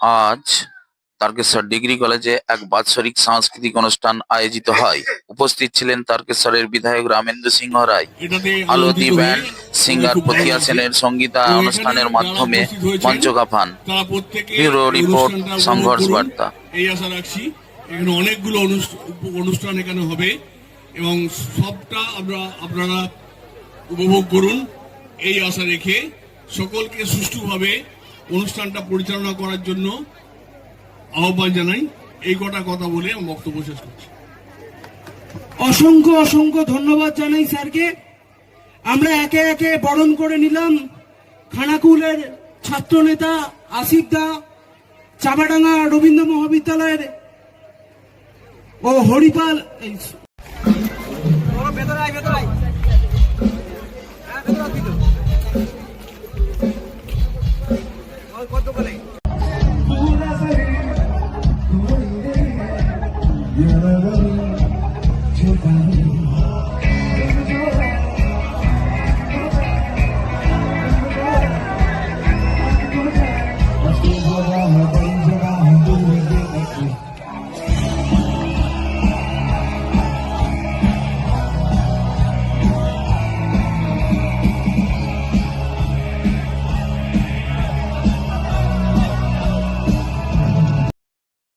আজ তারকেশ্বর ডিগ্রি কলেজে এক বাৎসরিক সাংস্কৃতিক অনুষ্ঠান আয়োজিত হয় উপস্থিত ছিলেন তারকেশ্বরের বিধায়ক রামেন্দ্র সিংহ রায় আনন্দিত ব্যান্ড সিঙ্গার লাগছে। সেনের সঙ্গীতা অনুষ্ঠানের মাধ্যমে মঞ্চ কাঁপান ব্যুরো রিপোর্ট, সংঘর্ষ বার্তা। এই আশা রাখছি এখানে অনেকগুলো অনুষ- অনুষ্ঠান এখানে হবে এবং সবটা আমরা আপনারা উপভোগ করুন এই আশা রেখে সকলকে সুষ্ঠুভাবে অনুষ্ঠানটা পরিচালনা করার জন্য আহ্বান জানাই। এই কটা কথা বলে আমার বক্তব্য শেষ করছি। অসংখ্য অসংখ্য ধন্যবাদ জানাই স্যারকে। আমরা একে একে বরণ করে নিলাম খানাকুলের ছাত্রনেতা আসিফ দা চাপাডাঙ্গা রবীন্দ্র মহাবিদ্যালয়ের ও হরিপাল কত বলে Yeah,